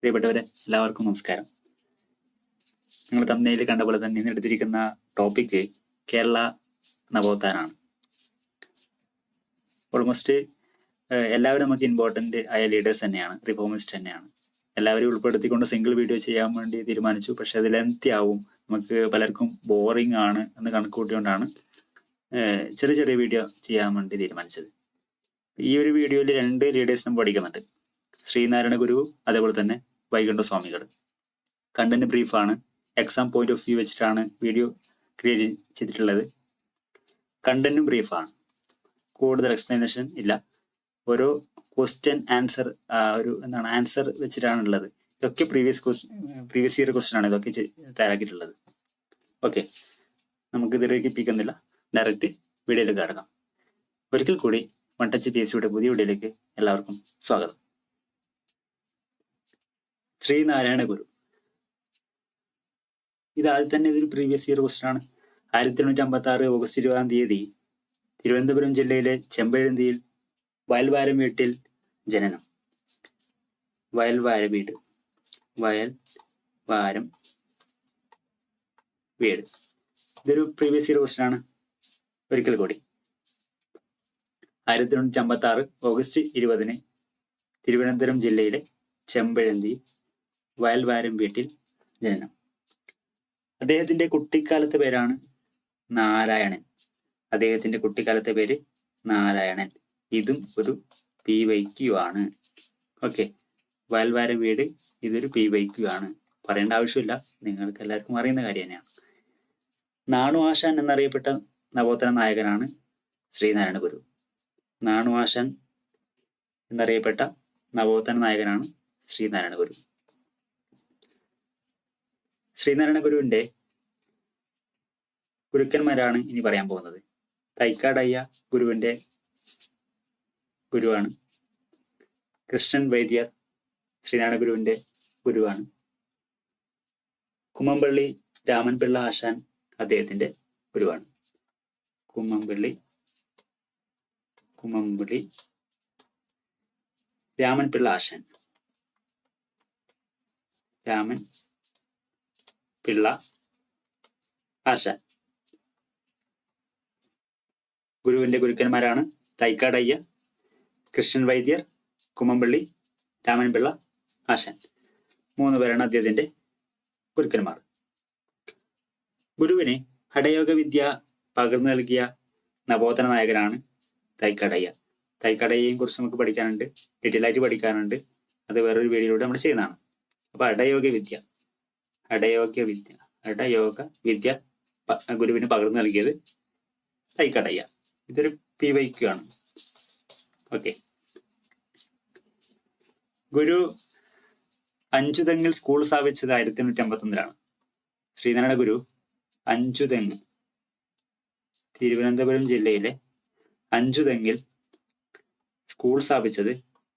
പ്രിയപ്പെട്ടവരെ എല്ലാവർക്കും നമസ്കാരം. നിങ്ങൾ തമ്മിൽ കണ്ട പോലെ തന്നെ ഇന്ന് എടുത്തിരിക്കുന്ന ടോപ്പിക് കേരള നവോത്ഥാനാണ്. ഓൾമോസ്റ്റ് എല്ലാവരും നമുക്ക് ഇമ്പോർട്ടന്റ് ആയ ലീഡേഴ്സ് തന്നെയാണ് റിഫോമിസ്റ്റ് തന്നെയാണ്. എല്ലാവരെയും ഉൾപ്പെടുത്തിക്കൊണ്ട് സിംഗിൾ വീഡിയോ ചെയ്യാൻ വേണ്ടി തീരുമാനിച്ചു. പക്ഷെ അത് ലെങ്തി ആവും. നമുക്ക് പലർക്കും ബോറിംഗ് ആണ് എന്ന് കണക്കുകൂട്ടിക്കൊണ്ടാണ് ചെറിയ ചെറിയ വീഡിയോ ചെയ്യാൻ വേണ്ടി തീരുമാനിച്ചത്. ഈ ഒരു വീഡിയോയിൽ രണ്ട് ലീഡേഴ്സിനും പഠിക്കുന്നുണ്ട് ശ്രീനാരായണ ഗുരു അതേപോലെ തന്നെ വൈകുണ്ഠ സ്വാമികൾ. കണ്ടന്റ് ബ്രീഫാണ്. എക്സാം പോയിന്റ് ഓഫ് വ്യൂ വെച്ചിട്ടാണ് വീഡിയോ ക്രിയേറ്റ് ചെയ്തിട്ടുള്ളത്. കണ്ടന്റും ബ്രീഫാണ്. കൂടുതൽ എക്സ്പ്ലനേഷൻ ഇല്ല. ഓരോ ക്വസ്റ്റ്യൻ ആൻസർ ഒരു എന്താണ് ആൻസർ വെച്ചിട്ടാണ് ഉള്ളത് ഇതൊക്കെ previous question previous year question ആണ് ഇതൊക്കെ തയ്യാറാക്കിയിട്ടുള്ളത്. ഓക്കെ നമുക്ക് ഇതിലേക്ക് എത്തിക്കുന്നില്ല ഡയറക്റ്റ് വീഡിയോയിലേക്ക് കടക്കാം. ഒരിക്കൽ കൂടി വൺ ടച്ച് പി എസ് സിയുടെ പുതിയ വീഡിയോയിലേക്ക് എല്ലാവർക്കും സ്വാഗതം. ശ്രീനാരായണ ഗുരു. ഇത് ആദ്യം തന്നെ ഇതൊരു പ്രീവിയസ് ഇയർ ക്വസ്റ്റൻ ആണ്. ആയിരത്തി എണ്ണൂറ്റി അമ്പത്തി ആറ് ഓഗസ്റ്റ് ഇരുപതാം തീയതി തിരുവനന്തപുരം ജില്ലയിലെ ചെമ്പഴന്തിയിൽ വയൽവാരം വീട്ടിൽ ജനനം. വയൽവാര വീട് വയൽ വാരം വീട്. ഇതൊരു പ്രീവിയസ് ഇയർ ക്വസ്റ്റൻ ആണ്. ഒരിക്കൽ കൂടി. ആയിരത്തി എണ്ണൂറ്റി അമ്പത്തി ആറ് ഓഗസ്റ്റ് ഇരുപതിന് തിരുവനന്തപുരം ജില്ലയിലെ ചെമ്പഴന്തി വയൽവാരം വീട്ടിൽ ജനനം. അദ്ദേഹത്തിന്റെ കുട്ടിക്കാലത്തെ പേരാണ് നാരായണൻ. അദ്ദേഹത്തിന്റെ കുട്ടിക്കാലത്തെ പേര് നാരായണൻ. ഇതും ഒരു പി വൈ ക്യു ആണ് ഓക്കെ. വയൽവാരം വീട് ഇതൊരു പി വൈ ക്യു ആണ് പറയേണ്ട ആവശ്യമില്ല. നിങ്ങൾക്ക് എല്ലാവർക്കും അറിയുന്ന കാര്യം തന്നെയാണ്. നാണു ആശാൻ എന്നറിയപ്പെട്ട നവോത്ഥന നായകനാണ് ശ്രീനാരായണ ഗുരു. നാണു ആശാൻ എന്നറിയപ്പെട്ട നവോത്ഥന നായകനാണ് ശ്രീനാരായണ ഗുരു. ശ്രീനാരായണ ഗുരുവിന്റെ ഗുരുക്കന്മാരാണ് ഇനി പറയാൻ പോകുന്നത്. തൈക്കാടയ്യ ഗുരുവിന്റെ ഗുരുവാണ്. കൃഷ്ണൻ വൈദ്യർ ശ്രീനാരായണ ഗുരുവിന്റെ ഗുരുവാണ്. കുമ്മമ്പള്ളി രാമൻപിള്ള ആശാൻ അദ്ദേഹത്തിന്റെ ഗുരുവാണ്. കുമ്മമ്പള്ളി കുമ്മമ്പള്ളി രാമൻപിള്ള ആശാൻ. രാമൻ പിള്ള. ആശ. ഗുരുവിന്റെ ഗുരുക്കന്മാരാണ് തൈക്കാടയ്യ കൃഷ്ണൻ വൈദ്യർ കുമ്മമ്പള്ളി രാമൻപിള്ള ആശൻ. മൂന്ന് പേരാണ് അദ്ദേഹത്തിന്റെ ഗുരുക്കന്മാർ. ഗുരുവിന് ഹഠയോഗ വിദ്യ പകർന്നു നൽകിയ നവോത്തന നായകനാണ് തൈക്കടയ്യ. തൈക്കടയെയും കുറിച്ച് നമുക്ക് പഠിക്കാനുണ്ട് ഡീറ്റെയിൽ ആയിട്ട് പഠിക്കാനുണ്ട്. അത് വേറൊരു വീഡിയോയിലൂടെ നമ്മൾ ചെയ്യുന്നതാണ്. അപ്പൊ അടയോഗ വിദ്യ. അടയോഗ വിദ്യ. അടയോഗ വിദ്യ ഗുരുവിന് പകർന്നു നൽകിയത് തൈക്കടയ്യ. ഇതൊരു പി വൈ ആണ്. ഓക്കെ ഗുരു അഞ്ചുതെങ്ങിൽ സ്കൂൾ സ്ഥാപിച്ചത് ആയിരത്തി എണ്ണൂറ്റി അമ്പത്തി ഒന്നിലാണ് ശ്രീനാരായണ ഗുരു അഞ്ചുതെങ്ങ് തിരുവനന്തപുരം ജില്ലയിലെ അഞ്ചുതെങ്ങിൽ സ്കൂൾ സ്ഥാപിച്ചത്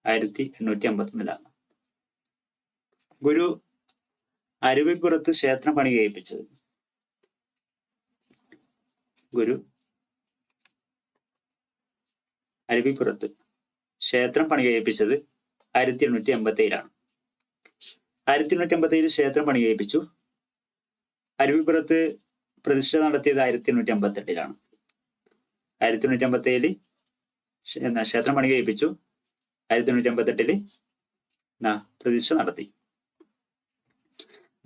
ആയിരത്തി എണ്ണൂറ്റി അമ്പത്തി ഒന്നിലാണ് ഗുരു അരുവിപ്പുറത്ത് ക്ഷേത്രം പണി കഴിപ്പിച്ചത് ഗുരു. അരുവിപ്പുറത്ത് ക്ഷേത്രം പണി കഴിപ്പിച്ചത് ആയിരത്തി എണ്ണൂറ്റി എൺപത്തി ഏഴിലാണ് ആയിരത്തി എണ്ണൂറ്റി എൺപത്തി ഏഴിൽ ക്ഷേത്രം പണി കഴിപ്പിച്ചു അരുവിപ്പുറത്ത് പ്രതിഷ്ഠ നടത്തിയത് ആയിരത്തി എണ്ണൂറ്റി എൺപത്തി എട്ടിലാണ് ആയിരത്തി എണ്ണൂറ്റി അമ്പത്തി ഏഴിൽ ക്ഷേത്രം പണി കഴിപ്പിച്ചു ആയിരത്തി എണ്ണൂറ്റി എൺപത്തി എട്ടിൽ പ്രതിഷ്ഠ നടത്തി.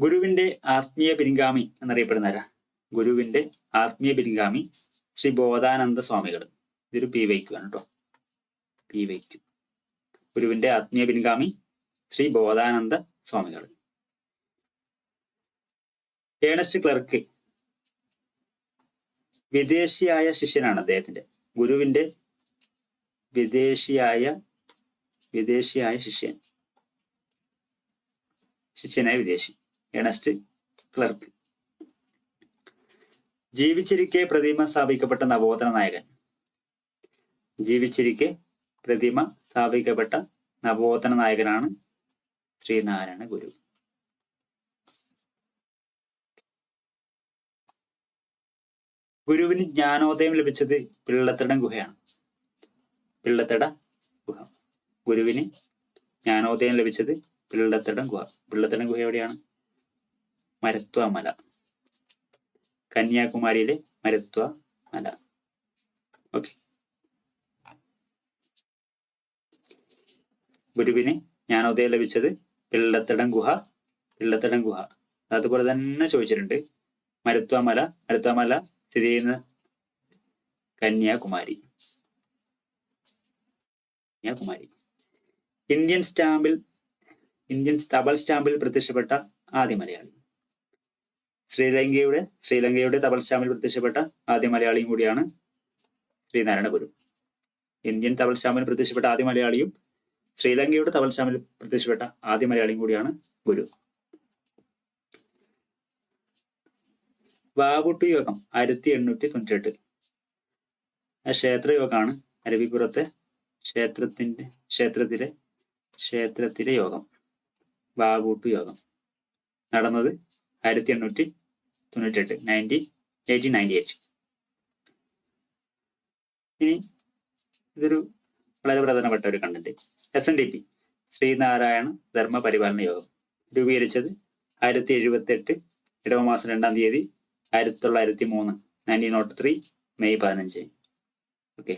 ഗുരുവിന്റെ ആത്മീയ പിൻഗാമി എന്നറിയപ്പെടുന്ന ആരാ ഗുരുവിന്റെ ആത്മീയ പിൻഗാമി ശ്രീ ബോധാനന്ദ സ്വാമികൾ. ഇതൊരു പി വൈക്കു ആണ് കേട്ടോ പി വൈക്കു. ഗുരുവിന്റെ ആത്മീയ പിൻഗാമി ശ്രീ ബോധാനന്ദ സ്വാമികൾ. Ernest Clark. വിദേശിയായ ശിഷ്യനാണ് അദ്ദേഹത്തിന്റെ. ഗുരുവിന്റെ വിദേശിയായ വിദേശിയായ ശിഷ്യൻ. ശിഷ്യനായ വിദേശി. ഏണസ്റ്റ് ക്ലർക്ക് ജീവിച്ചിരിക്കെ പ്രതിമ സ്ഥാപിക്കപ്പെട്ട നവോധന നായകൻ. ജീവിച്ചിരിക്കെ പ്രതിമ സ്ഥാപിക്കപ്പെട്ട നവോധന നായകനാണ് ശ്രീനാരായണ ഗുരു. ഗുരുവിന് ജ്ഞാനോദയം ലഭിച്ചത് പിള്ളത്തടം ഗുഹയാണ്. പിള്ളത്തട ഗുഹ. ഗുരുവിന് ജ്ഞാനോദയം ലഭിച്ചത് പിള്ളത്തടം ഗുഹ. പിള്ളത്തടം ഗുഹ എവിടെയാണ്? മരത്വ മല. കന്യാകുമാരിയിലെ മരത്വ മല. ഓക്കെ ഗുരുവിന് ജ്ഞാനോദയം ലഭിച്ചത് പിള്ളത്തടം ഗുഹ പിള്ളത്തടം ഗുഹ. അതുപോലെ തന്നെ ചോദിച്ചിട്ടുണ്ട്. മരുത്വ മല മരുത്വ മല സ്ഥിതി ചെയ്യുന്ന കന്യാകുമാരി. കന്യാകുമാരി. ഇന്ത്യൻ സ്റ്റാമ്പിൽ ഇന്ത്യൻ തപാൽ സ്റ്റാമ്പിൽ പ്രത്യക്ഷപ്പെട്ട ആദ്യ മലയാളി. ശ്രീലങ്കയുടെ ശ്രീലങ്കയുടെ തപൽശാമിൽ പ്രത്യക്ഷപ്പെട്ട ആദ്യ മലയാളിയും കൂടിയാണ് ശ്രീനാരായണ ഗുരു. ഇന്ത്യൻ തപൽശാമിൽ പ്രത്യക്ഷപ്പെട്ട ആദ്യ മലയാളിയും ശ്രീലങ്കയുടെ തപൽശാമിൽ പ്രത്യക്ഷപ്പെട്ട ആദ്യ മലയാളിയും കൂടിയാണ് ഗുരു. വാവുട്ടു യോഗം ആയിരത്തി എണ്ണൂറ്റി തൊണ്ണൂറ്റി എട്ട് ആ ക്ഷേത്രയോഗമാണ് അരവിപുറത്തെ ക്ഷേത്രത്തിന്റെ ക്ഷേത്രത്തിലെ ക്ഷേത്രത്തിലെ യോഗം. വാവൂട്ടു യോഗം. നടന്നത് ആയിരത്തി എണ്ണൂറ്റി തൊണ്ണൂറ്റി എട്ട് നയന്റി എയ്റ്റീൻ നയന്റി എയ്റ്റ് ഇനി ഇതൊരു വളരെ പ്രധാനപ്പെട്ട ഒരു content S N D P Sree Narayana Dharma Paripalana Yogam. രൂപീകരിച്ചത് ആയിരത്തി എഴുപത്തി എട്ട് ഇടവമാസം രണ്ടാം തീയതി ആയിരത്തി തൊള്ളായിരത്തി മൂന്ന് നയന്റീൻ നോട്ട് ത്രീ മെയ് പതിനഞ്ച്. ഓക്കെ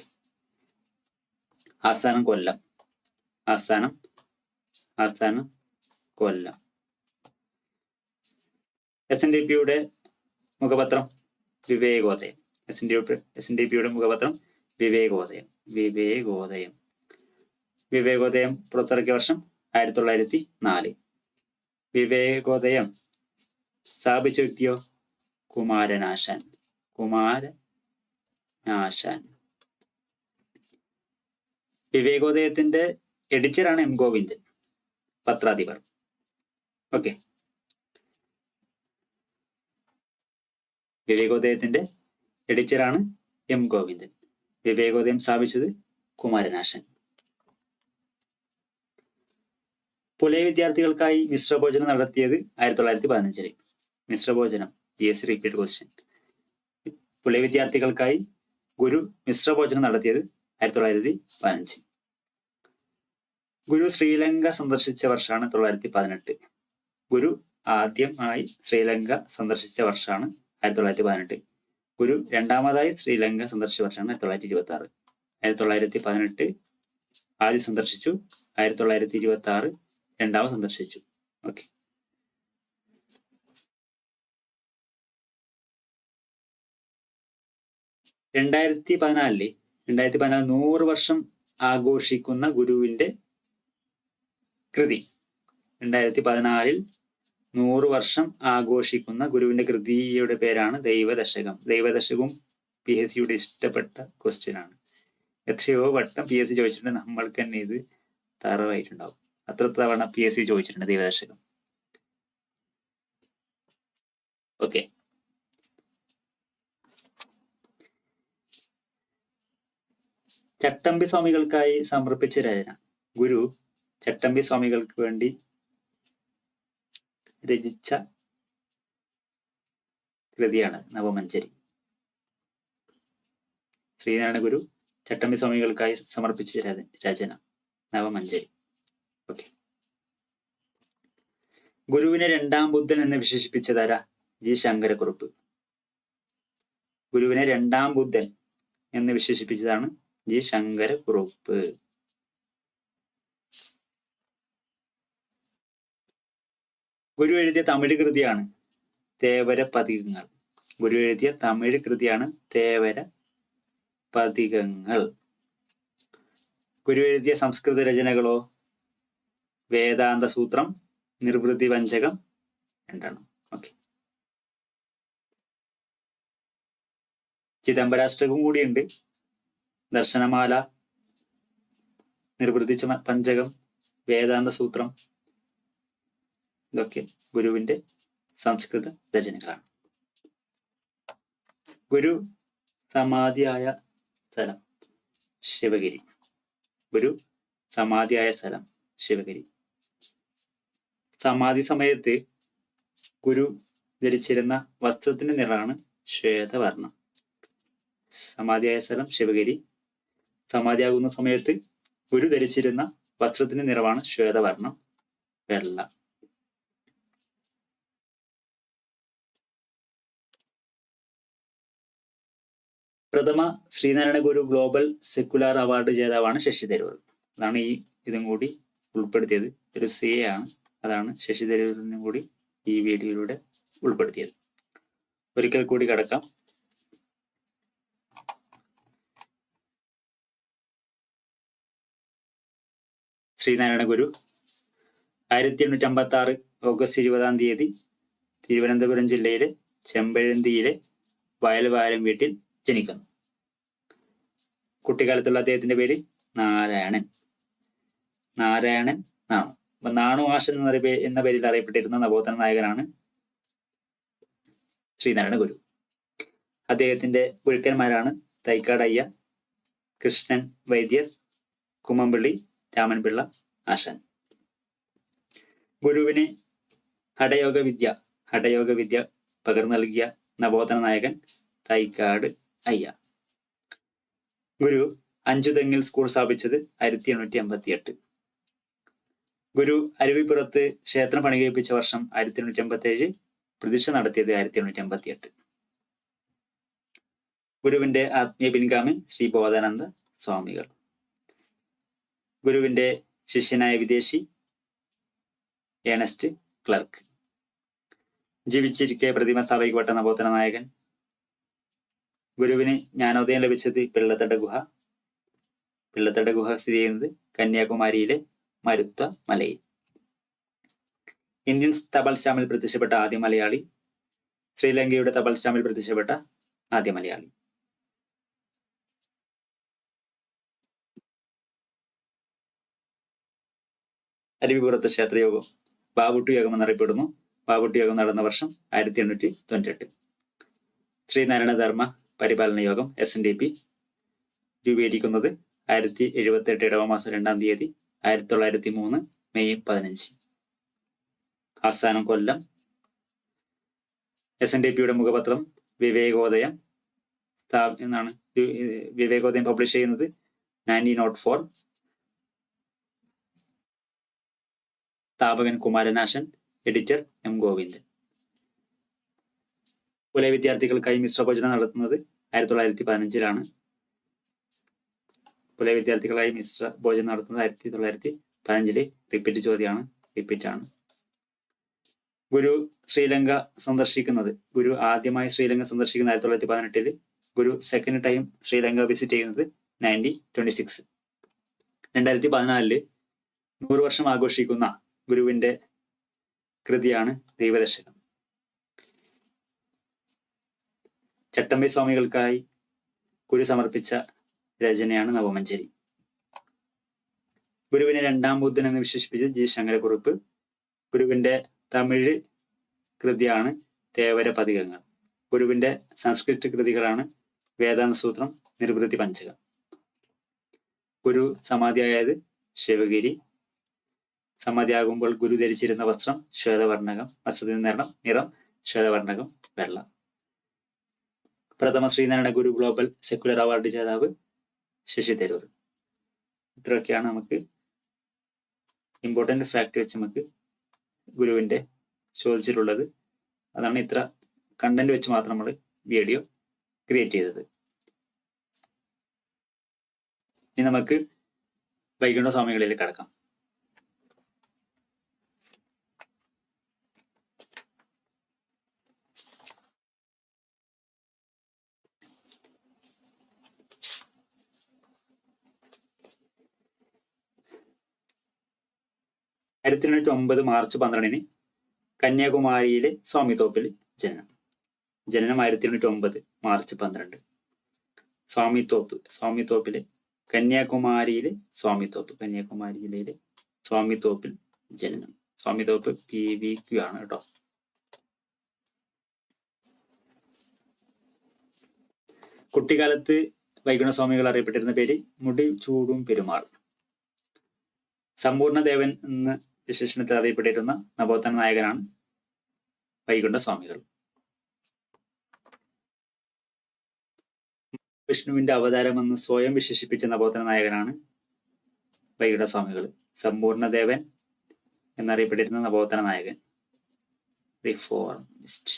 ആസ്ഥാനം കൊല്ലം. ആസ്ഥാനം ആസ്ഥാനം കൊല്ലം. എസ് എൻ ഡി പിയുടെ മുഖപത്രം Vivekodayam. S N D S N D പിയുടെ മുഖപത്രം വിവേകോദയം. വിവേകോദയം. വിവേകോദയം പുറത്തിറക്കിയ വർഷം ആയിരത്തി തൊള്ളായിരത്തി നാല് വിവേകോദയം സ്ഥാപിച്ച വ്യക്തിയോ? കുമാരനാശാൻ. കുമാരനാശാൻ. വിവേകോദയത്തിന്റെ എഡിറ്ററാണ് എം ഗോവിന്ദൻ. പത്രാധിപർ. ഓക്കെ വിവേകോദയത്തിന്റെ എഡിറ്ററാണ് എം ഗോവിന്ദൻ. വിവേകോദയം സ്ഥാപിച്ചത് കുമാരനാശൻ. പുലയ വിദ്യാർത്ഥികൾക്കായി മിശ്രഭോജനം നടത്തിയത് ആയിരത്തി തൊള്ളായിരത്തി പതിനഞ്ചിൽ മിശ്രഭോജനം P S repeat question Pulaya വിദ്യാർത്ഥികൾക്കായി ഗുരു മിശ്രഭോജനം നടത്തിയത് ആയിരത്തി തൊള്ളായിരത്തി പതിനഞ്ച് ഗുരു ശ്രീലങ്ക സന്ദർശിച്ച വർഷമാണ് തൊള്ളായിരത്തി പതിനെട്ട് ഗുരു ആദ്യമായി ശ്രീലങ്ക സന്ദർശിച്ച വർഷമാണ് ആയിരത്തി തൊള്ളായിരത്തി പതിനെട്ട് ഗുരു രണ്ടാമതായി ശ്രീലങ്ക സന്ദർശിച്ച വർഷമാണ് ആയിരത്തി തൊള്ളായിരത്തി ഇരുപത്തി ആറ് ആയിരത്തി തൊള്ളായിരത്തി പതിനെട്ട് ആദ്യം സന്ദർശിച്ചു ആയിരത്തി തൊള്ളായിരത്തി ഇരുപത്തി ആറ് രണ്ടാമത് സന്ദർശിച്ചു. ഓക്കെ. രണ്ടായിരത്തി പതിനാലിൽ രണ്ടായിരത്തി പതിനാല് നൂറ് വർഷം ആഘോഷിക്കുന്ന ഗുരുവിന്റെ കൃതി. രണ്ടായിരത്തി പതിനാലിൽ നൂറ് വർഷം ആഘോഷിക്കുന്ന ഗുരുവിന്റെ കൃതിയുടെ പേരാണ് ദൈവദശകം. ദൈവദശകവും പി എസ് സിയുടെ ഇഷ്ടപ്പെട്ട ക്വസ്റ്റ്യൻ ആണ്. എത്രയോ വട്ടം പി എസ് സി ചോദിച്ചിട്ടുണ്ട്. നമ്മൾക്ക് തന്നെ ഇത് തറവായിട്ടുണ്ടാവും. അത്ര തവണ പി എസ് സി ചോദിച്ചിട്ടുണ്ട് ദൈവദശകം. ഓക്കെ ചട്ടമ്പി സ്വാമികൾക്കായി സമർപ്പിച്ച രചന. ഗുരു ചട്ടമ്പി സ്വാമികൾക്ക് വേണ്ടി രചിച്ച കൃതിയാണ് നവമഞ്ചരി. ശ്രീനാരായണ ഗുരു ചട്ടമ്പി സ്വാമികൾക്കായി സമർപ്പിച്ച രചന നവമഞ്ചരി. ഓക്കെ ഗുരുവിനെ രണ്ടാം ബുദ്ധൻ എന്ന് വിശേഷിപ്പിച്ചതാരാ? ജി. ശങ്കരക്കുറുപ്പ്. ഗുരുവിനെ രണ്ടാം ബുദ്ധൻ എന്ന് വിശേഷിപ്പിച്ചതാണ് ജി. ശങ്കരക്കുറുപ്പ്. ഗുരു എഴുതിയ തമിഴ് കൃതിയാണ് തേവര പതികങ്ങൾ. ഗുരു എഴുതിയ തമിഴ് കൃതിയാണ് തേവര പതികങ്ങൾ. ഗുരു എഴുതിയ സംസ്കൃത രചനകളോ വേദാന്ത സൂത്രം നിർവൃതി വഞ്ചകം രണ്ടെണ്ണം ഓക്കെ. ചിദംബരാഷ്ടകം കൂടിയുണ്ട്. ദർശനമാല നിർവൃതി പഞ്ചകം വേദാന്ത സൂത്രം ഇതൊക്കെ ഗുരുവിന്റെ സംസ്കൃത രചനകളാണ്. ഗുരു സമാധിയായ സ്ഥലം ശിവഗിരി. ഗുരു സമാധിയായ സ്ഥലം ശിവഗിരി. സമാധി സമയത്ത് ഗുരു ധരിച്ചിരുന്ന വസ്ത്രത്തിന്റെ നിറമാണ് ശ്വേതവർണം സമാധിയായ സ്ഥലം ശിവഗിരി. സമാധിയാകുന്ന സമയത്ത് ഗുരു ധരിച്ചിരുന്ന വസ്ത്രത്തിന്റെ നിറമാണ് ശ്വേതവർണം വെള്ള. പ്രഥമ Sreenarayana Guru global secular award ജേതാവാണ് Shashi Tharoor. അതാണ് ഈ ഇതും കൂടി ഉൾപ്പെടുത്തിയത്. ഒരു സി എ ആണ്. അതാണ് ശശി തരൂരിനും കൂടി ഈ വീഡിയോയിലൂടെ ഉൾപ്പെടുത്തിയത്. ഒരിക്കൽ കൂടി കടക്കാം. ശ്രീനാരായണ ഗുരു ആയിരത്തി എണ്ണൂറ്റി അമ്പത്തി ആറ് ഓഗസ്റ്റ് ഇരുപതാം തീയതി തിരുവനന്തപുരം ജില്ലയിലെ ചെമ്പഴന്തിയിലെ വയൽവാരം വീട്ടിൽ ജനിക്കുന്നു കുട്ടിക്കാലത്തുള്ള അദ്ദേഹത്തിന്റെ പേര് നാരായണൻ. നാരായണൻ നാണു അപ്പൊ നാണു ആശൻ എന്ന പേരിൽ അറിയപ്പെട്ടിരുന്ന നവോത്ഥന നായകനാണ് ശ്രീനാരായണ ഗുരു. അദ്ദേഹത്തിന്റെ ഗുരുക്കന്മാരാണ് തൈക്കാടയ്യ കൃഷ്ണൻ വൈദ്യർ കുമ്മംപിള്ളി രാമൻപിള്ള ആശാൻ. ഗുരുവിന് ഹഠയോഗ വിദ്യ ഹഠയോഗ വിദ്യ പകർന്നു നൽകിയ നവോത്ഥന നായകൻ തൈക്കാട് അയ്യ. ഗുരു അഞ്ചുതെങ്ങിൽ സ്കൂൾ സ്ഥാപിച്ചത് ആയിരത്തി എണ്ണൂറ്റി അമ്പത്തി എട്ട് ഗുരു അരുവിപ്പുറത്ത് ക്ഷേത്രം പണികഴിപ്പിച്ച വർഷം ആയിരത്തി എണ്ണൂറ്റി അമ്പത്തി ഏഴ് പ്രതിഷ്ഠ നടത്തിയത് ആയിരത്തി എണ്ണൂറ്റി അമ്പത്തി എട്ട് ഗുരുവിന്റെ ആത്മീയ പിൻഗാമി ശ്രീ ബോധാനന്ദ സ്വാമികൾ. ഗുരുവിന്റെ ശിഷ്യനായ വിദേശി ഏണസ്റ്റ് ക്ലർക്ക്. ജീവിച്ചിരിക്കെ പ്രതിമ സ്ഥാപിക്കപ്പെട്ട നവോത്തര നായകൻ ഗുരുവിന് ജ്ഞാനോദയം ലഭിച്ചത് പിള്ളത്തട ഗുഹ. പിള്ളത്തട ഗുഹ സ്ഥിതി ചെയ്യുന്നത് കന്യാകുമാരിയിലെ മരുത്വ മലയിൽ. ഇന്ത്യൻ തപൽശാമിൽ പ്രത്യക്ഷപ്പെട്ട ആദ്യ മലയാളി ശ്രീലങ്കയുടെ തപൽശാമിൽ പ്രത്യക്ഷപ്പെട്ട ആദ്യ മലയാളി. അരുവിപുറത്ത് ക്ഷേത്രയോഗം ബാബുട്ടി യോഗം എന്നറിയപ്പെടുന്നു. ബാബുട്ടി യോഗം നടന്ന വർഷം ആയിരത്തി എണ്ണൂറ്റി തൊണ്ണൂറ്റെട്ട് ശ്രീനാരായണ ധർമ്മ പരിപാലന യോഗം എസ് എൻ ഡി പി രൂപീകരിക്കുന്നത് ആയിരത്തി എഴുപത്തി എട്ട് ഇടവമാസം രണ്ടാം തീയതി ആയിരത്തി തൊള്ളായിരത്തി മൂന്ന് മെയ് പതിനഞ്ച്. ആസ്ഥാനം കൊല്ലം. എസ് എൻ ഡി പിയുടെ മുഖപത്രം വിവേകോദയം എന്നാണ്. വിവേകോദയം പബ്ലിഷ് ചെയ്യുന്നത് നയന്റീൻ നോട്ട് ഫോർ സ്ഥാപകൻ കുമാരനാശൻ എഡിറ്റർ എം ഗോവിന്ദൻ പുലയ വിദ്യാർത്ഥികൾക്കായി മിശ്ര ഭോജനം നടത്തുന്നത് ആയിരത്തി തൊള്ളായിരത്തി പതിനഞ്ചിലാണ് പുലയ വിദ്യാർത്ഥികളായി മിശ്ര ഭോജനം നടത്തുന്നത് ആയിരത്തി തൊള്ളായിരത്തി പതിനഞ്ചിൽ റിപ്പീറ്റ് ചോദ്യമാണ്. റിപ്പീറ്റ് ആണ്. ഗുരു ശ്രീലങ്ക സന്ദർശിക്കുന്നത്. ഗുരു ആദ്യമായി ശ്രീലങ്ക സന്ദർശിക്കുന്നത് ആയിരത്തി തൊള്ളായിരത്തി പതിനെട്ടിൽ Guru second time Sri Lanka visit ചെയ്യുന്നത് നയന്റീൻ ട്വന്റി സിക്സ് രണ്ടായിരത്തി പതിനാലിൽ നൂറ് വർഷം ആഘോഷിക്കുന്ന ഗുരുവിന്റെ കൃതിയാണ് ദൈവദശകം ചട്ടമ്പി സ്വാമികൾക്കായി ഗുരു സമർപ്പിച്ച രചനയാണ് നവമഞ്ചരി. ഗുരുവിനെ രണ്ടാം ബുദ്ധൻ എന്ന് വിശേഷിപ്പിച്ച ജി. ശങ്കരക്കുറുപ്പ്. ഗുരുവിന്റെ തമിഴ് കൃതിയാണ് തേവര പതികങ്ങൾ. ഗുരുവിന്റെ സംസ്കൃത കൃതികളാണ് വേദാന്ത സൂത്രം നിർവൃത്തി പഞ്ചകം. ഗുരു സമാധിയായത് ശിവഗിരി. സമാധിയാകുമ്പോൾ ഗുരു ധരിച്ചിരുന്ന വസ്ത്രം ശ്വേതവർണകം വസ്ത്രത്തിന്റെ നിറം നിറം ശ്വേതവർണകം വെള്ള. പ്രഥമ Sree Narayana Guru global secular award ജേതാവ് ശശി തരൂർ. ഇത്രയൊക്കെയാണ് നമുക്ക് ഇമ്പോർട്ടന്റ് ഫാക്ട് വെച്ച് നമുക്ക് ഗുരുവിന്റെ ചോദിച്ചിട്ടുള്ളത്. അതാണ് ഇത്ര കണ്ടന്റ് വെച്ച് മാത്രം നമ്മൾ വീഡിയോ ക്രിയേറ്റ് ചെയ്തത്. ഇനി നമുക്ക് വൈകുണ്ഠ സമയങ്ങളിലേക്ക് കടക്കാം. ആയിരത്തി എണ്ണൂറ്റി ഒമ്പത് മാർച്ച് പന്ത്രണ്ടിന് കന്യാകുമാരിയിലെ സ്വാമിത്തോപ്പിൽ ജനനം. ജനനം ആയിരത്തി എണ്ണൂറ്റി ഒമ്പത് മാർച്ച് പന്ത്രണ്ട്. സ്വാമിത്തോപ്പ് സ്വാമിത്തോപ്പിലെ കന്യാകുമാരിയിലെ സ്വാമിത്തോപ്പ് സ്വാമി സ്വാമിത്തോപ്പിൽ ജനനം. സ്വാമിത്തോപ്പ് പി വി ക്യു ആണ് കേട്ടോ. കുട്ടിക്കാലത്ത് വൈകുണ്ഠ സ്വാമികൾ അറിയപ്പെട്ടിരുന്ന പേര് മുടി ചൂടും പെരുമാൾ. സമ്പൂർണദേവൻ എന്ന് വിശേഷണത്തിൽ അറിയപ്പെട്ടിരുന്ന നവോത്ഥന നായകനാണ് വൈകുണ്ഠ സ്വാമികൾ. വിഷ്ണുവിന്റെ അവതാരമെന്ന് സ്വയം വിശേഷിപ്പിച്ച നവോത്ഥന നായകനാണ് വൈകുണ്ഠ സ്വാമികൾ. സമ്പൂർണ ദേവൻ എന്നറിയപ്പെട്ടിരുന്ന നവോത്ഥന നായകൻ. റിഫോർമിസ്റ്റ്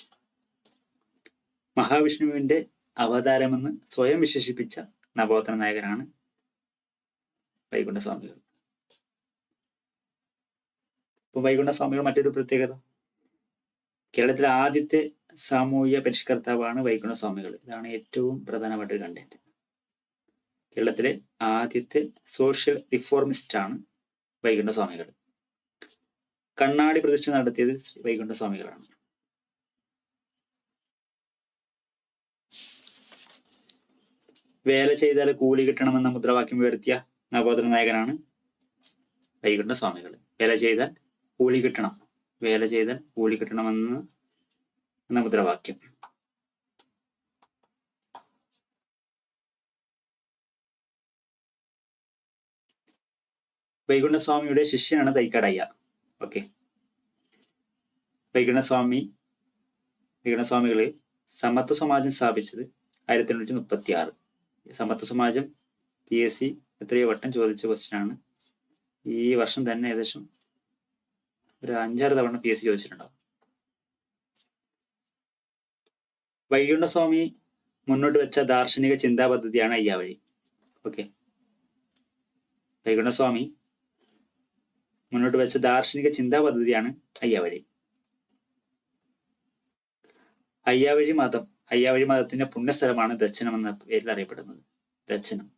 മഹാവിഷ്ണുവിന്റെ അവതാരമെന്ന് സ്വയം വിശേഷിപ്പിച്ച നവോത്ഥന നായകനാണ് വൈകുണ്ഠ സ്വാമികൾ. വൈകുണ്ഠ സ്വാമികൾ മറ്റൊരു പ്രത്യേകത. കേരളത്തിലെ ആദ്യത്തെ സാമൂഹ്യ പരിഷ്കർത്താവാണ് വൈകുണ്ഠ സ്വാമികൾ. ഇതാണ് ഏറ്റവും പ്രധാനപ്പെട്ട ഒരു കണ്ടന്റ് കേരളത്തിലെ ആദ്യത്തെ സോഷ്യൽ റിഫോർമിസ്റ്റ് ആണ് വൈകുണ്ഠ സ്വാമികൾ. കണ്ണാടി പ്രതിഷ്ഠ നടത്തിയത് വൈകുണ്ഠ സ്വാമികളാണ്. വേല ചെയ്താൽ കൂലി കിട്ടണമെന്ന മുദ്രാവാക്യം ഉയർത്തിയ നവോദന നായകനാണ് വൈകുണ്ഠ സ്വാമികൾ. വേല ചെയ്താൽ കൂലി കിട്ടണം. വേല ചെയ്താൽ കൂലി കിട്ടണമെന്ന് എന്ന മുദ്രാവാക്യം. വൈകുണ്ഠസ്വാമിയുടെ ശിഷ്യനാണ് തൈക്കടയ്യ. ഓക്കെ വൈകുണ്ഠസ്വാമി വൈകുണ്ഠസ്വാമികൾ സമത്വ സമാജം സ്ഥാപിച്ചത് ആയിരത്തി എണ്ണൂറ്റി മുപ്പത്തി ആറ് സമത്വ സമാജം പി എസ് സി എത്രയോ വട്ടം ചോദിച്ച ക്വസ്റ്റ്യൻ ആണ്. ഈ വർഷം തന്നെ ഏകദേശം ഒരു അഞ്ചാറ് തവണ പി എസ് സി ചോദിച്ചിട്ടുണ്ടാവും. വൈകുണ്ഠസ്വാമി മുന്നോട്ട് വെച്ച ദാർശനിക ചിന്താ പദ്ധതിയാണ് അയ്യാവഴി. ഓക്കെ വൈകുണ്ഠസ്വാമി മുന്നോട്ട് വെച്ച ദാർശനിക ചിന്താ പദ്ധതിയാണ് അയ്യാവഴി. അയ്യാവഴി മതം അയ്യാവഴി മതത്തിന്റെ പുണ്യസ്ഥലമാണ് ദച്ഛനം എന്ന പേരിൽ അറിയപ്പെടുന്നത്. ദക്ഷിണം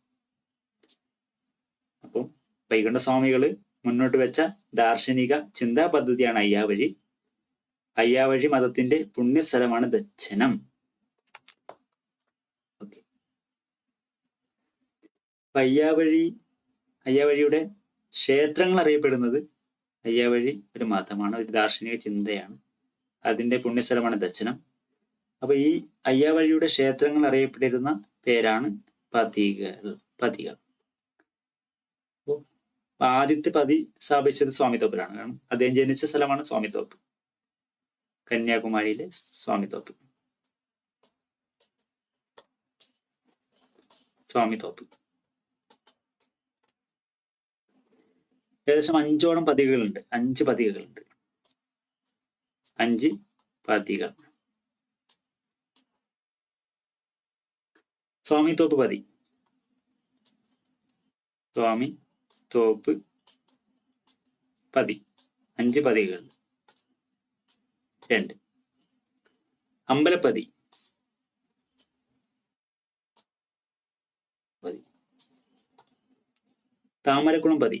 അപ്പം വൈകുണ്ഠസ്വാമികൾ മുന്നോട്ട് വെച്ച ദാർശനിക ചിന്താ പദ്ധതിയാണ് അയ്യാവഴി. അയ്യാവഴി മതത്തിന്റെ പുണ്യസ്ഥലമാണ് ദച്ഛനം അയ്യാവഴി അയ്യാവഴിയുടെ ക്ഷേത്രങ്ങൾ അറിയപ്പെടുന്നത് അയ്യാവഴി ഒരു മതമാണ് ഒരു ദാർശനിക ചിന്തയാണ്. അതിന്റെ പുണ്യസ്ഥലമാണ് ദച്ഛനം അപ്പൊ ഈ അയ്യാവഴിയുടെ ക്ഷേത്രങ്ങൾ അറിയപ്പെട്ടിരുന്ന പേരാണ് പതികൾ പതികൾ ആദ്യത്തെ പതി സ്ഥാപിച്ചത് സ്വാമിത്തോപ്പിലാണ് കാരണം അദ്ദേഹം ജനിച്ച സ്ഥലമാണ് സ്വാമിത്തോപ്പ് കന്യാകുമാരിയിലെ സ്വാമിത്തോപ്പ് സ്വാമിത്തോപ്പ് ഏകദേശം അഞ്ചോളം പതികകളുണ്ട് അഞ്ച് പതികകളുണ്ട് അഞ്ച് പതികൾ സ്വാമി തോപ്പ് പതി സ്വാമി തോപ്പ് പതി അഞ്ച് പതികൾ. രണ്ട്. അമ്പലപ്പതി. പതി. താമരക്കുളം പതി.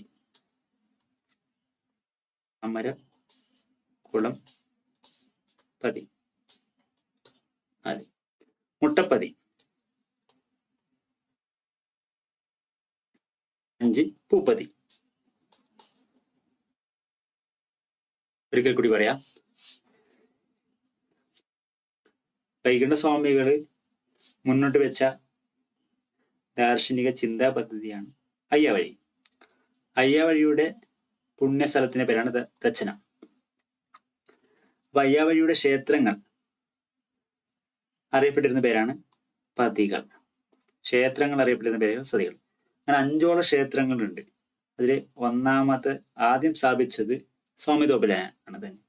അമര കുളം പതി. അതെ മുട്ടപ്പതി. അഞ്ച് ഭൂപതി ഒരിക്കൽ കൂടി പറയാം. വൈകുണ്ഠ സ്വാമികൾ മുന്നോട്ട് വെച്ച ദാർശനിക ചിന്താ പദ്ധതിയാണ് അയ്യാവഴി. അയ്യാവഴിയുടെ പുണ്യസ്ഥലത്തിന്റെ പേരാണ് ദച്ചനം അപ്പൊ അയ്യാവഴിയുടെ ക്ഷേത്രങ്ങൾ അറിയപ്പെട്ടിരുന്ന പേരാണ് പതികൾ. ക്ഷേത്രങ്ങൾ അറിയപ്പെട്ടിരുന്ന പേരാണ് സതികൾ അങ്ങനെ അഞ്ചോളം ക്ഷേത്രങ്ങളുണ്ട്. അതിൽ ഒന്നാമത്തെ ആദ്യം സ്ഥാപിച്ചത് സ്വാമിതോപ്പിലാണ്. തന്നെ.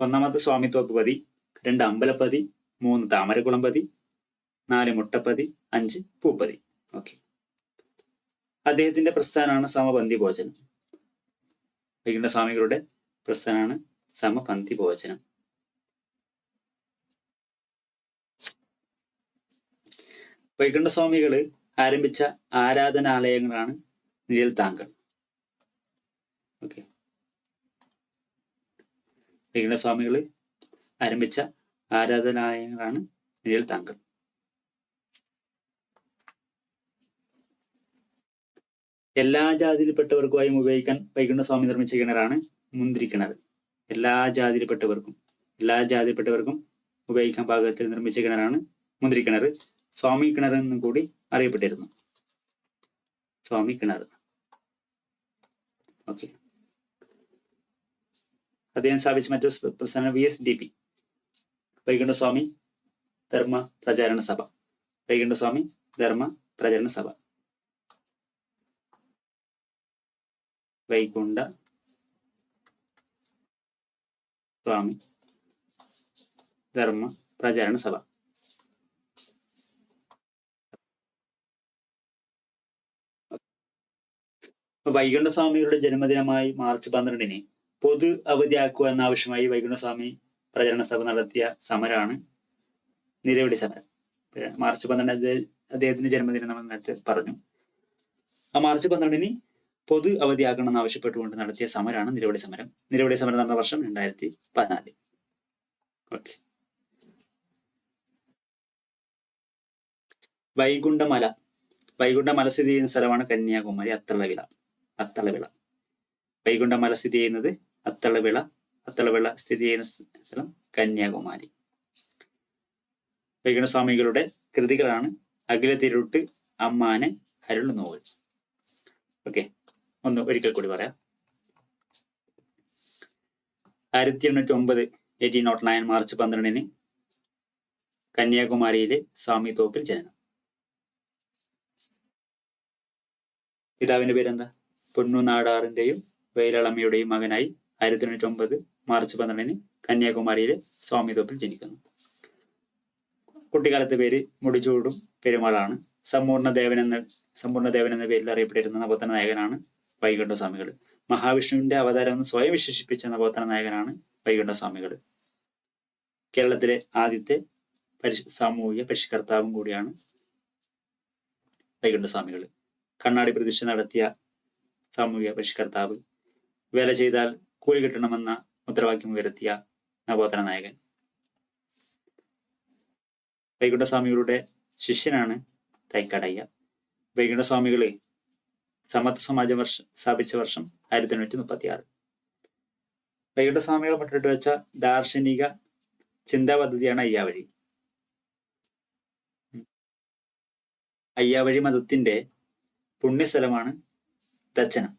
ഒന്നാമത്തെ സ്വാമിത്തോപ്പ് പതി രണ്ട് അമ്പലപ്പതി മൂന്ന് താമരകുളംപതി നാല് മുട്ടപ്പതി അഞ്ച് പൂപ്പതി. ഓക്കെ. അദ്ദേഹത്തിന്റെ പ്രസ്ഥാനമാണ് സമപന്തി ഭോജനം വൈകുണ്ഠ സ്വാമികളുടെ പ്രസ്ഥാനമാണ് സമപന്തി ഭോജനം വൈകുണ്ഠ സ്വാമികൾ ആരംഭിച്ച ആരാധനാലയങ്ങളാണ് നിഴൽ താങ്കൾ. ഓക്കെ സ്വാമികൾ ആരംഭിച്ച ആരാധനാലയങ്ങളാണ് നിഴൽ താങ്കൾ. എല്ലാ ജാതിയിൽപ്പെട്ടവർക്കുമായും ഉപയോഗിക്കാൻ വൈകുണ്ഠ സ്വാമി നിർമ്മിച്ച കിണറാണ് മുന്തിരി കിണർ. എല്ലാ ജാതിയിൽപ്പെട്ടവർക്കും എല്ലാ ജാതിയിൽപ്പെട്ടവർക്കും ഉപയോഗിക്കാൻ പാകത്തിൽ നിർമ്മിച്ച കിണറാണ് മുന്തിരി കിണർ. സ്വാമി കിണർ എന്നും കൂടി അറിയപ്പെട്ടിരുന്നു. സ്വാമി കിണർ. ഓക്കെ. അദ്ദേഹം സ്ഥാപിച്ച മറ്റൊരു പ്രസ്ഥാനം V S D P Vaikunda Swami Dharma Pracharana Sabha. Vaikunda Swami ധർമ്മ പ്രചരണ സഭ. വൈകുണ്ഠ സ്വാമി ധർമ്മ പ്രചാരണ സഭ. വൈകുണ്ഠ സ്വാമിയുടെ ജന്മദിനമായി മാർച്ച് പന്ത്രണ്ടിന് പൊതു അവധിയാക്കുക എന്നാവശ്യമായി വൈകുണ്ഠസ്വാമി പ്രചരണ സഭ നടത്തിയ സമരമാണ് നിരവധി സമരം. മാർച്ച് പന്ത്രണ്ട് അദ്ദേഹത്തിന്റെ ജന്മദിനം നമ്മൾ നേരത്തെ പറഞ്ഞു. ആ മാർച്ച് പന്ത്രണ്ടിന് പൊതു അവധിയാക്കണമെന്ന് ആവശ്യപ്പെട്ടുകൊണ്ട് നടത്തിയ സമരമാണ് നിരവധി സമരം. നിരവധി സമരം നടന്ന വർഷം രണ്ടായിരത്തി പതിനാല്. ഓക്കെ. വൈകുണ്ഠമല. വൈകുണ്ഠമല സ്ഥിതി ചെയ്യുന്ന സ്ഥലമാണ് കന്യാകുമാരി അത്തളവിള അത്തളവിള. വൈകുണ്ഠമല സ്ഥിതി ചെയ്യുന്നത് അത്തളവിള. അത്തളവിള സ്ഥിതി ചെയ്യുന്ന സ്ഥലം കന്യാകുമാരി. വൈകുണ്ഠസ്വാമികളുടെ കൃതികളാണ് അഖില തിരുട്ട് അമ്മാന് അരുൾ നോവൽ ഓക്കെ ഒന്ന് ഒരിക്കൽ കൂടി പറയാം. ആയിരത്തി എണ്ണൂറ്റി ഒമ്പത് എയ്റ്റീൻ നോട്ട് നയൻ മാർച്ച് പന്ത്രണ്ടിന് കന്യാകുമാരിയിലെ സ്വാമി തോപ്പിൽ ജനനം. പിതാവിന്റെ പേരെന്താ? പൊന്നു നാടാറിന്റെയും വേലളമ്മയുടെയും മകനായി ആയിരത്തി തൊണ്ണൂറ്റി ഒമ്പത് മാർച്ച് പന്ത്രണ്ടിന് കന്യാകുമാരിയിലെ സ്വാമി തോപ്പിൽ ജനിക്കുന്നു. കുട്ടിക്കാലത്തെ പേര് മുടിച്ചൂടും പെരുമാളാണ്. സമ്പൂർണ ദേവൻ എന്ന സമ്പൂർണ ദേവൻ എന്ന പേരിൽ അറിയപ്പെട്ടിരുന്ന നവോത്തന നായകനാണ് വൈകുണ്ഠ സ്വാമികൾ മഹാവിഷ്ണുവിന്റെ അവതാരം എന്ന് സ്വയം വിശേഷിപ്പിച്ച നവോത്തന നായകനാണ് വൈകുണ്ഠ സ്വാമികൾ കേരളത്തിലെ ആദ്യത്തെ പരിഷ് സാമൂഹിക പരിഷ്കർത്താവും കൂടിയാണ് വൈകുണ്ഠ സ്വാമികൾ കണ്ണാടി പ്രതിഷ്ഠ നടത്തിയ സാമൂഹിക പരിഷ്കർത്താവ്. വേല ചെയ്താൽ കൂലി കിട്ടണമെന്ന മുദ്രാവാക്യം ഉയർത്തിയ നവോത്ഥന നായകൻ. വൈകുണ്ഠസ്വാമികളുടെ ശിഷ്യനാണ് തൈക്കടയ്യ. വൈകുണ്ഠസ്വാമികളെ സമത്വ സമാജം വർഷം സ്ഥാപിച്ച വർഷം ആയിരത്തി എണ്ണൂറ്റി മുപ്പത്തി ആറ് വൈകുണ്ഠസ്വാമികൾ പട്ടിട്ട് വെച്ച ദാർശനിക ചിന്താ പദ്ധതിയാണ് അയ്യാവഴി അയ്യാവഴി മതത്തിന്റെ പുണ്യസ്ഥലമാണ് ദച്ചനം.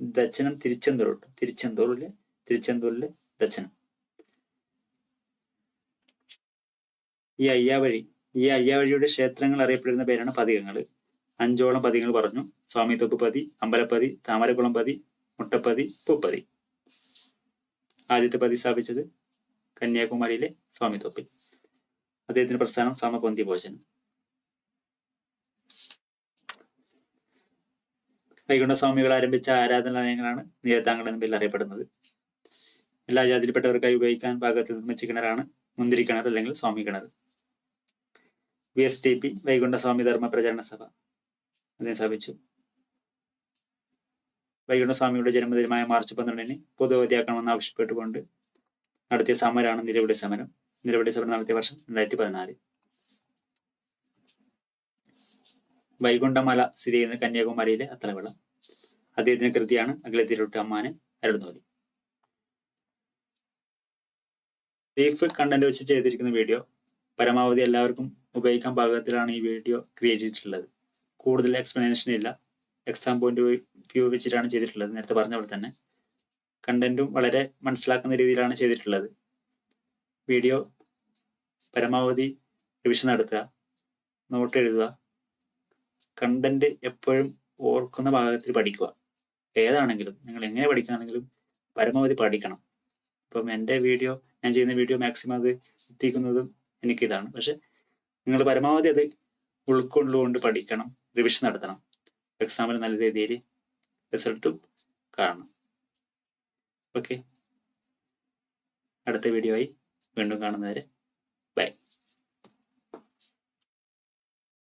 ദച്ചനം തിരുച്ചെന്തൂർ തിരുച്ചെന്തൂരിലെ തിരുച്ചെന്തൂരിലെ ദച്ചനം. ഈ അയ്യാവഴി ഈ അയ്യാവഴിയുടെ ക്ഷേത്രങ്ങൾ അറിയപ്പെടുന്ന പേരാണ് പതികങ്ങൾ അഞ്ചോളം പതികങ്ങൾ പറഞ്ഞു. സ്വാമി തൊക്കുപതി അമ്പലപ്പതി താമരക്കുളം പതി മുട്ടപ്പതി പൂപ്പതി. ആദ്യത്തെ പതി സ്ഥാപിച്ചത് കന്യാകുമാരിയിലെ സ്വാമി തൊപ്പിൽ. അദ്ദേഹത്തിന്റെ പ്രസ്ഥാനം സമപന്തി ഭോജനം വൈകുണ്ഠ സ്വാമികൾ ആരംഭിച്ച ആരാധനാലയങ്ങളാണ് നീരത്താങ്കൾ എന്ന പേരിൽ അറിയപ്പെടുന്നത്. എല്ലാ ജാതിയിൽപ്പെട്ടവർക്കായി ഉപയോഗിക്കാൻ പാകത്തിൽ നിർമ്മിച്ച കിണറാണ് മുന്തിരി കിണർ അല്ലെങ്കിൽ സ്വാമി കിണർ. V S T P Vaikunda Swami Dharma Pracharana Sabha അദ്ദേഹം സ്ഥാപിച്ചു. വൈകുണ്ഠ സ്വാമിയുടെ ജന്മദിനമായ മാർച്ച് പന്ത്രണ്ടിന് പൊതു അവധിയാക്കണമെന്ന് ആവശ്യപ്പെട്ടുകൊണ്ട് നടത്തിയ സമരമാണ് നിരവധി സമരം. നിരവധി സമരം നടത്തിയ വർഷം രണ്ടായിരത്തി പതിനാല്. വൈകുണ്ഠമല സ്ഥിതി ചെയ്യുന്ന കന്യാകുമാരിയിലെ അത്തലവിള അദ്ദേഹത്തിന്റെ കൃതിയാണ് അഖിലത്തിരുട്ട് അമ്മാന് അരുന്നോലി ബ്രീഫ് കണ്ടന്റ് വെച്ച് ചെയ്തിരിക്കുന്ന വീഡിയോ പരമാവധി എല്ലാവർക്കും ഉപയോഗിക്കാൻ പാകത്തിലാണ് ഈ വീഡിയോ ക്രിയേറ്റ് ചെയ്തിട്ടുള്ളത്. കൂടുതൽ എക്സ്പ്ലനേഷൻ ഇല്ല. എക്സാം പോയിന്റ് വ്യൂ വെച്ചിട്ടാണ് ചെയ്തിട്ടുള്ളത്. നേരത്തെ പറഞ്ഞ പോലെ തന്നെ കണ്ടന്റും വളരെ മനസ്സിലാക്കുന്ന രീതിയിലാണ് ചെയ്തിട്ടുള്ളത്. വീഡിയോ പരമാവധി റിവിഷൻ നടത്തുക നോട്ട് എഴുതുക കണ്ടന്റ് എപ്പോഴും ഓർക്കുന്ന ഭാഗത്തിൽ പഠിക്കുക. ഏതാണെങ്കിലും നിങ്ങൾ എങ്ങനെ പഠിക്കുകയാണെങ്കിലും പരമാവധി പഠിക്കണം. ഇപ്പം എന്റെ വീഡിയോ ഞാൻ ചെയ്യുന്ന വീഡിയോ മാക്സിമം അത് എത്തിക്കുന്നതും എനിക്കിതാണ്. പക്ഷെ നിങ്ങൾ പരമാവധി അത് ഉൾക്കൊണ്ടുകൊണ്ട് പഠിക്കണം റിവിഷൻ നടത്തണം. എക്സാമിൽ നല്ല രീതിയിൽ റിസൾട്ടും കാണണം. ഓക്കെ അടുത്ത വീഡിയോ ആയി വീണ്ടും കാണുന്നവരെ ബൈ